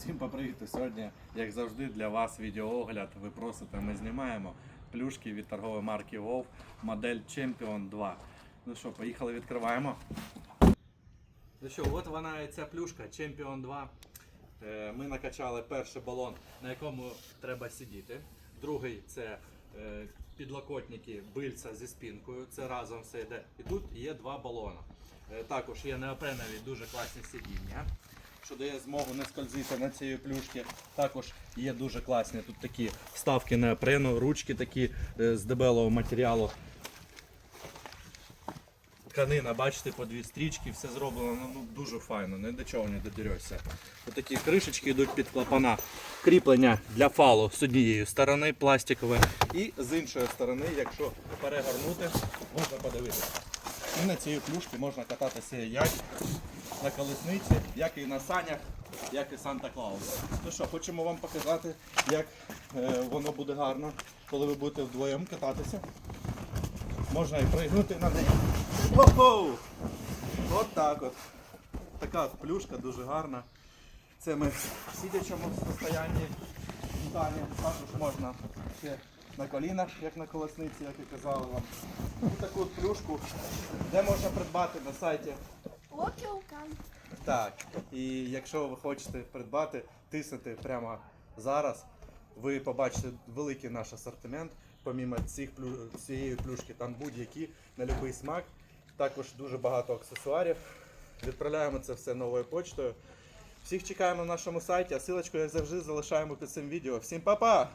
Всім попривіти. Сьогодні, як завжди, для вас відеоогляд. Ви просите, ми знімаємо плюшки від торгової марки WoW, модель Champion 2. Ну що, поїхали, відкриваємо. Ну що, от вона ця плюшка Champion 2. Е, Ми накачали перший балон, на якому треба сидіти. Другий це е, підлокотники бильця зі спінкою. Це разом все йде. І тут є два балони. Е, Також є неопренові дуже класні сидіння, що дає змогу не скользити на цієї плюшки. Також є дуже класні тут такі вставки неопрену, ручки такі е, з дебелого матеріалу. Тканина, бачите, по дві стрічки, все зроблено ну, ну, дуже файно, ні до чого не додерешся. Ось такі кришечки йдуть під клапана. Кріплення для фалу з однієї сторони пластикове і з іншої сторони, якщо перегорнути, можна подивитися. І на цій плюшці можна кататися як на колесниці, як і на санях, як і Санта-Клаус. Ну що, хочемо вам показати, як е, воно буде гарно, коли ви будете вдвоєм кататися. Можна і пригнути на неї. Охо! От так от. Така плюшка дуже гарна. Це ми в сидячому состоянні стані. Також можна ще на колінах, як на колесниці, як і казали вам. Таку плюшку, де можна придбати на сайті. Окілка. Так. І якщо ви хочете придбати, тиснете прямо зараз, ви побачите великий наш асортимент. Помімо цих плю... цієї плюшки, там будь-які на будь-який смак. Також дуже багато аксесуарів. Відправляємо це все новою почтою. Всіх чекаємо на нашому сайті, а силочку, як завжди, залишаємо під цим відео. Всім па-па!